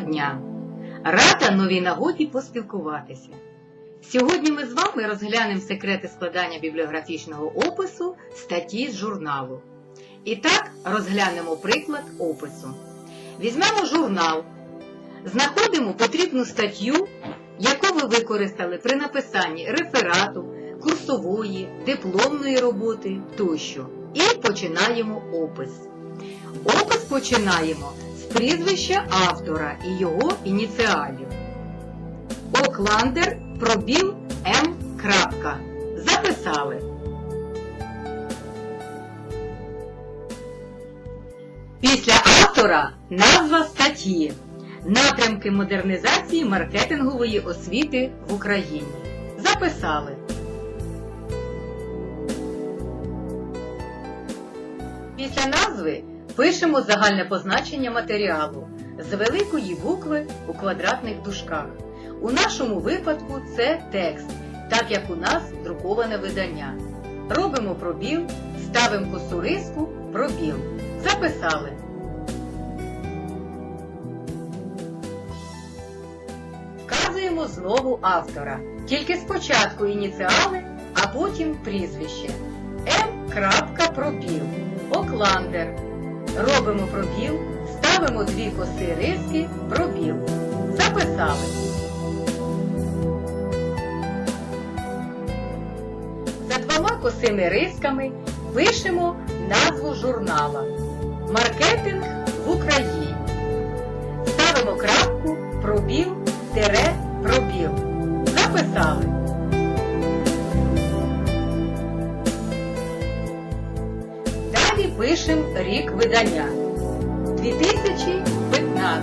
дня! Рада новій нагоді поспілкуватися. Сьогодні ми з вами розглянемо секрети складання бібліографічного опису статті з журналу. І так розглянемо приклад опису. Візьмемо журнал, знаходимо потрібну статтю, яку ви використали при написанні реферату, курсової, дипломної роботи тощо. І починаємо опис. Опис починаємо з прізвища автора і його ініціалів. Окландер пробіл М. Записали. Після автора назва статті. Напрямки модернізації маркетингової освіти в Україні. Записали. Після назви пишемо загальне позначення матеріалу з великої букви у квадратних дужках. У нашому випадку це текст, так як у нас друковане видання. Робимо пробіл, ставимо косуриску пробіл. Записали. Вказуємо знову автора. Тільки спочатку ініціали, а потім прізвище. М. пробіл. Окландер. Робимо пробіл, ставимо дві коси риски, пробіл. Записали. За двома косими рисками пишемо назву журнала Маркетинг в Україні. Далі рік видання. 2015.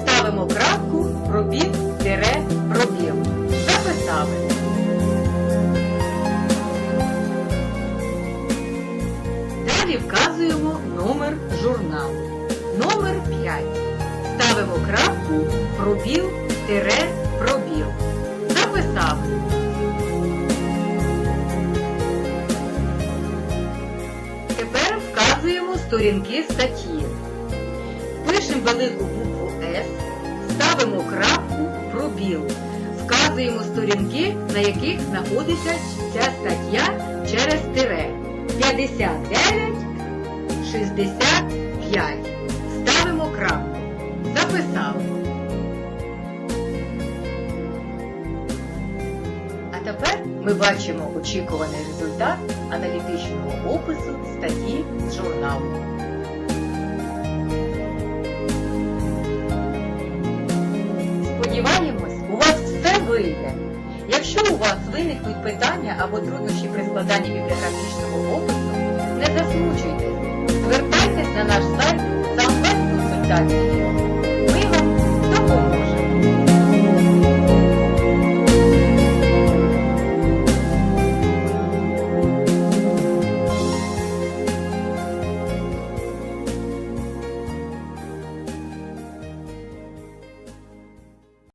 Ставимо крапку, пробіл, тире, пробіл. Записали. Далі вказуємо номер журналу. Номер 5. Ставимо крапку, пробіл, тире, пробіл. Записали. Тепер вказуємо сторінки статті. Пишемо велику букву С, ставимо крапку, пробіл. Вказуємо сторінки, на яких знаходиться ця стаття через тире. 59, 65. Ставимо крапку. Записали. Ми бачимо очікуваний результат аналітичного опису статті з журналу. Сподіваємось, у вас все вийде. Якщо у вас виникнуть питання або труднощі при складанні бібліографічного опису, не засмучуйтесь, звертайтесь на наш.